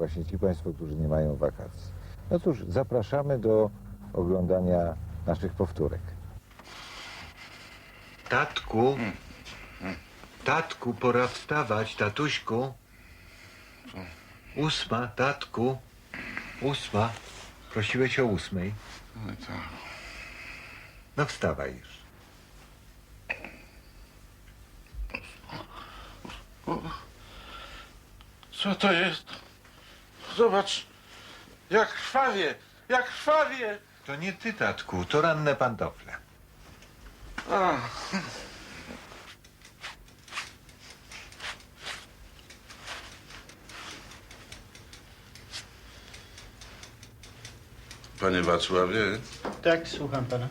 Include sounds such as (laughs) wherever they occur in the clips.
właśnie ci Państwo, którzy nie mają wakacji. No cóż, zapraszamy do oglądania naszych powtórek. Tatku, tatku, pora wstawać, tatuśku. Ósma, tatku, ósma. Prosiłeś o ósmej. No i co? No wstawaj już. Co to jest? Zobacz, jak krwawie, jak krwawie. To nie ty, tatku, to ranne pantofle. A. Panie Wacławie, Tak, słucham pana.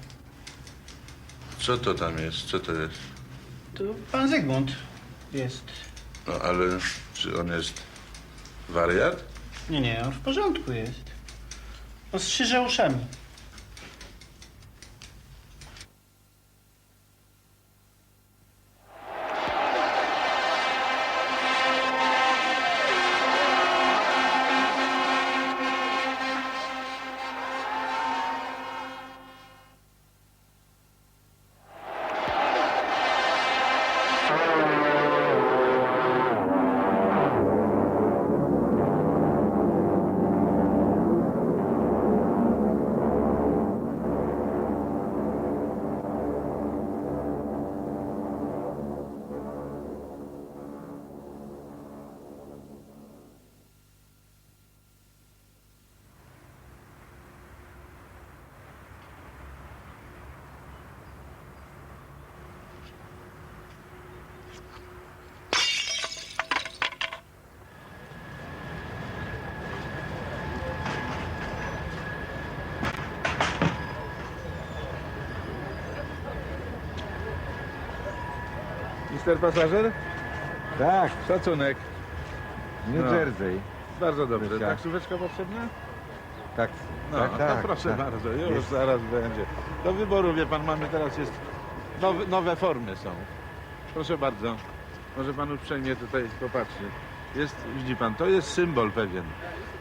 co to tam jest? Co to jest? To pan Zygmunt jest. No ale czy on jest wariat? Nie, nie, on w porządku jest. Ostrzyże uszami. Mister pasażer? Tak, Szacunek. New No. Jersey. Bardzo dobrze. Myślę. Taksóweczka potrzebna? Tak, No, tak, to tak. proszę tak. bardzo, już Jest. zaraz będzie. Do wyboru, wie pan, mamy teraz jest... Nowe, nowe formy są. Proszę bardzo. Może pan uprzejmie tutaj popatrzy. Jest, widzi pan, to jest symbol pewien.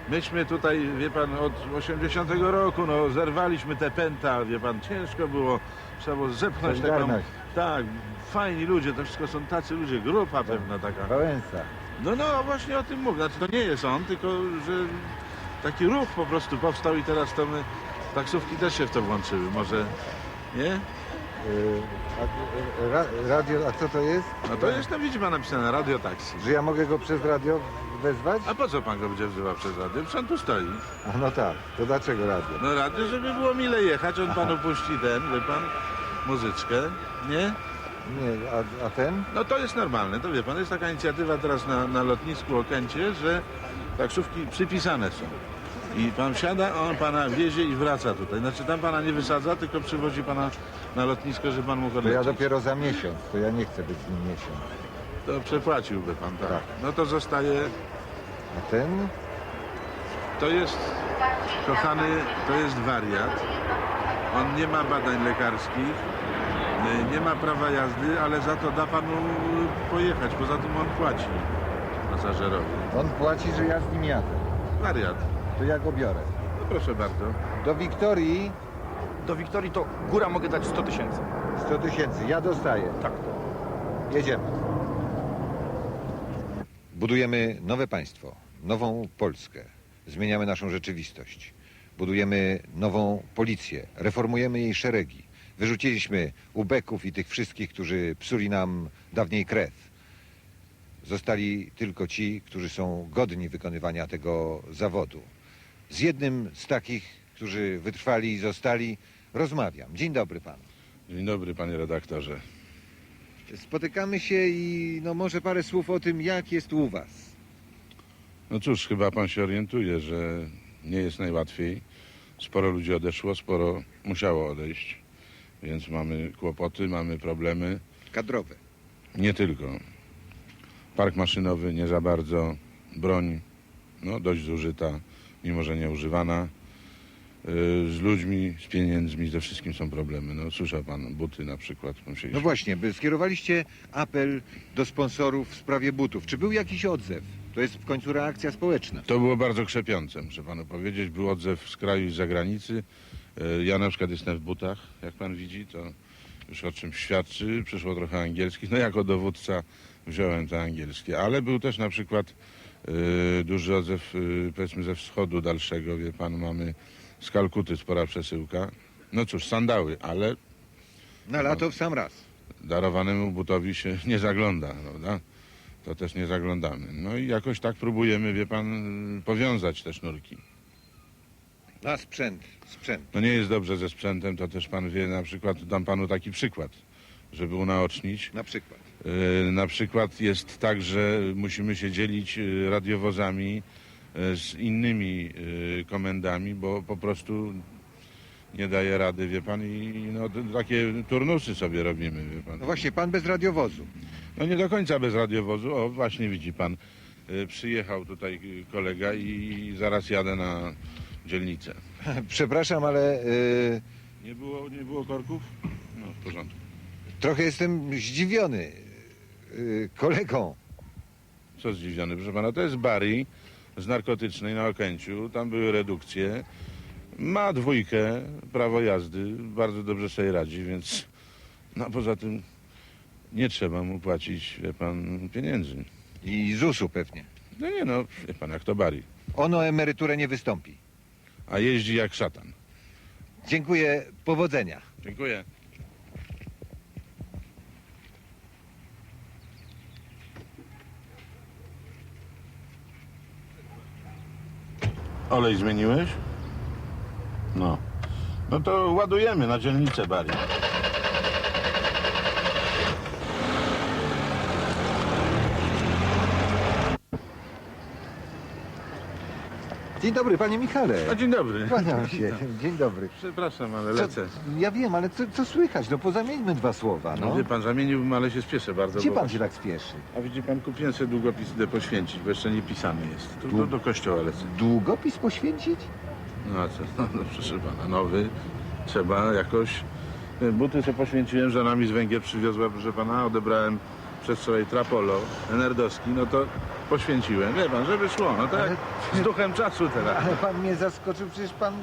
Myśmy tutaj, wie pan, od 80 roku, no, zerwaliśmy te pęta, wie pan, ciężko było, trzeba było zepchnąć taką... Solidarność. Tak, fajni ludzie, to wszystko są tacy ludzie, grupa pewna taka. Wałęsa. No, no, właśnie o tym mówię. Znaczy, to nie jest on, tylko że taki ruch po prostu powstał i teraz to my, taksówki też się w to włączyły. Może, nie? A, ra, radio, a co to jest? No to jest, tam widzi pan napisane, radio taksi. Że ja mogę go przez radio wezwać? A po co pan go będzie wzywał przez radio? Przecież on tu stoi. A no tak, to dlaczego radio? No radio, żeby było mile jechać, on panu puści ten, wie pan, muzyczkę, nie? Nie, a, a ten? No to jest normalne, to wie pan, jest taka inicjatywa teraz na, na lotnisku Okęcie, że taksówki przypisane są. I pan wsiada, on pana wiezie i wraca tutaj. Znaczy tam pana nie wysadza, tylko przywozi pana na lotnisko, żeby pan mógł To ja odlecieć. dopiero za miesiąc, to ja nie chcę być z nim miesiąc. To przepłaciłby pan, tak. Tak. No to zostaje, A ten? to jest, kochany, to jest wariat. On nie ma badań lekarskich, nie, nie ma prawa jazdy, ale za to da panu pojechać. Poza tym on płaci pasażerowi. On płaci, że ja z nim jadę. Wariat. To ja go biorę. No proszę bardzo. Do Wiktorii Do Wiktorii to góra mogę dać 100 tysięcy. 100 tysięcy, ja dostaję. Tak. Jedziemy. Budujemy nowe państwo, nową Polskę. Zmieniamy naszą rzeczywistość. Budujemy nową policję, reformujemy jej szeregi. Wyrzuciliśmy ubeków i tych wszystkich, którzy psuli nam dawniej krew. Zostali tylko ci, którzy są godni wykonywania tego zawodu. Z jednym z takich, którzy wytrwali i zostali, rozmawiam. Dzień dobry panu. Dzień dobry, panie redaktorze. Spotykamy się i no może parę słów o tym, jak jest u was. No cóż, chyba pan się orientuje, że nie jest najłatwiej. Sporo ludzi odeszło, sporo musiało odejść, więc mamy kłopoty, mamy problemy. Kadrowe. Nie tylko. Park maszynowy nie za bardzo, broń no, dość zużyta, mimo że nie używana. Yy, Z ludźmi, z pieniędzmi, ze wszystkim są problemy. No, słyszał pan, buty na przykład. musieliśmy- No właśnie, by skierowaliście apel do sponsorów w sprawie butów. Czy był jakiś odzew? To jest w końcu reakcja społeczna. To było bardzo krzepiące, muszę panu powiedzieć. Był odzew z kraju i z zagranicy. E, Ja na przykład jestem w butach, jak pan widzi, to już o czym świadczy. Przyszło trochę angielskich. No jako dowódca wziąłem te angielskie, ale był też na przykład duży odzew, e, powiedzmy ze wschodu dalszego, wie pan, mamy z Kalkuty spora przesyłka. No cóż, sandały, ale Na lato w sam raz. darowanemu butowi się (laughs) nie zagląda, prawda? To też nie zaglądamy. No i jakoś tak próbujemy, wie pan, powiązać te sznurki. A sprzęt, sprzęt. No nie jest dobrze ze sprzętem, to też pan wie, na przykład, dam panu taki przykład, żeby unaocznić. Na przykład. Yy, na przykład jest tak, że musimy się dzielić yy, radiowozami yy, z innymi yy, komendami, bo po prostu nie daje rady, wie pan, i no, takie turnusy sobie robimy, wie pan. No właśnie, pan bez radiowozu. No nie do końca bez radiowozu. O, właśnie widzi pan, przyjechał tutaj kolega i zaraz jadę na dzielnicę. (laughs) Przepraszam, ale y, Nie było, nie było korków? No, w porządku. trochę jestem zdziwiony y, kolegą. Co zdziwiony, proszę pana, to jest Bari z narkotycznej na Okęciu. Tam były redukcje. Ma dwójkę, prawo jazdy, bardzo dobrze sobie radzi, więc no a poza tym nie trzeba mu płacić, wie pan, pieniędzy. I ZUS-u pewnie. No nie no, wie pan, jak to Bari. Ono emeryturę nie wystąpi. A jeździ jak szatan. Dziękuję, powodzenia. Dziękuję. Olej zmieniłeś? No. No to ładujemy na dzielnicę Bari. Dzień dobry, panie Michale. A dzień dobry. Kłaniam (laughs) się. Dzień dobry. Przepraszam, ale Co, lecę. ja wiem, ale co, co słychać? No pozamieńmy dwa słowa, No no. wie pan, zamieniłbym, ale się spieszę bardzo. Gdzie bo- pan się tak spieszy? A widzi pan, kupiłem sobie długopis, idę poświęcić, bo jeszcze nie pisany jest. Tu, do, do kościoła lecę. Długopis poświęcić? No a co, (laughs) no, no proszę pana, nowy. Trzeba jakoś... Buty sobie poświęciłem, żona mi z Węgier przywiozła, proszę pana, odebrałem przedwczoraj trapolo, nerdowski, no to poświęciłem. Wie pan, żeby szło, no tak Ale- z duchem czasu teraz. Ale pan mnie zaskoczył, przecież pan,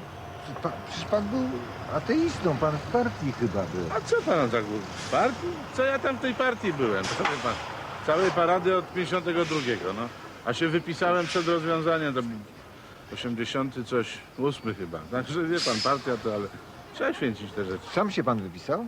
pan, przecież pan był ateistą, pan w partii chyba był. A co pan tak był? W partii? Co ja tam w tej partii byłem? Proszę pan, całej parady od 52, no. A się wypisałem przed rozwiązaniem, to był 80 coś, 8 chyba. Także wie pan, partia to, ale trzeba święcić te rzeczy. Sam się pan wypisał?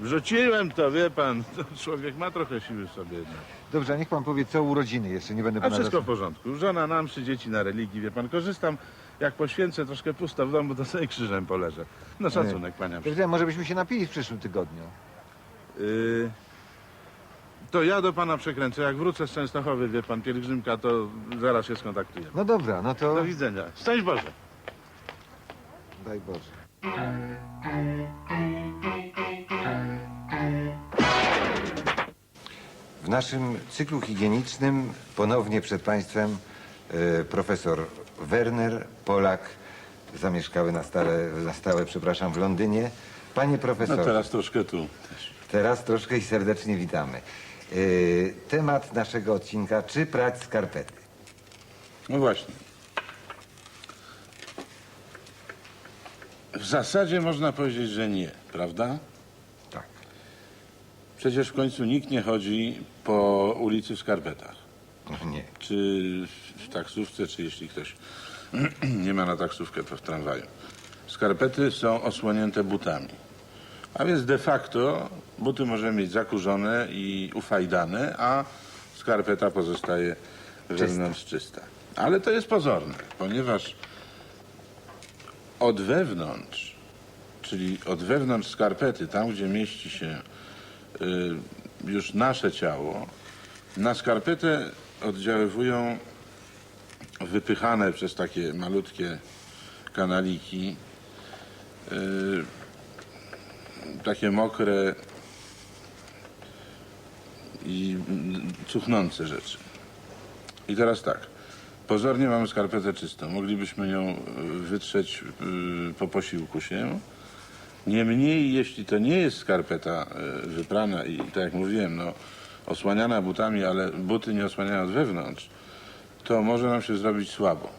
Wrzuciłem to, wie pan, (laughs) to człowiek ma trochę siły w sobie jednak. Dobrze, a niech pan powie, co urodziny jeszcze, nie będę A pana... wszystko w porządku. Żona na mszy, dzieci na religii, wie pan. Korzystam, jak poświęcę troszkę pusto w domu, to sobie krzyżem poleżę. No szacunek, paniam. Powiedziałem, może byśmy się napili w przyszłym tygodniu. Y, to ja do pana przekręcę. Jak wrócę z Częstochowy, wie pan, pielgrzymka, to zaraz się skontaktujemy. No dobra, no to Do widzenia. Szczęść Boże. daj Boże. W naszym cyklu higienicznym ponownie przed Państwem e, profesor Werner, Polak, zamieszkały na stałe, na stałe przepraszam, w Londynie. Panie profesorze, No troszkę tu. teraz troszkę i serdecznie witamy. E, temat naszego odcinka, czy prać skarpety? No właśnie. W zasadzie można powiedzieć, że nie, prawda? Przecież w końcu nikt nie chodzi po ulicy w skarpetach. Nie. Czy w taksówce, czy jeśli ktoś (clears throat) nie ma na taksówkę, to w tramwaju. Skarpety są osłonięte butami. A więc de facto buty możemy mieć zakurzone i ufajdane, a skarpeta pozostaje wewnątrz czysta. Ale to jest pozorne, ponieważ od wewnątrz, czyli od wewnątrz skarpety, tam gdzie mieści się już nasze ciało, na skarpetę oddziaływują wypychane przez takie malutkie kanaliki y, takie mokre i cuchnące rzeczy. I teraz tak. Pozornie mamy skarpetę czystą. Moglibyśmy ją y, wytrzeć y, po posiłku się. Niemniej, jeśli to nie jest skarpeta y, wyprana i tak jak mówiłem, no, osłaniana butami, ale buty nie osłaniają od wewnątrz, to może nam się zrobić słabo.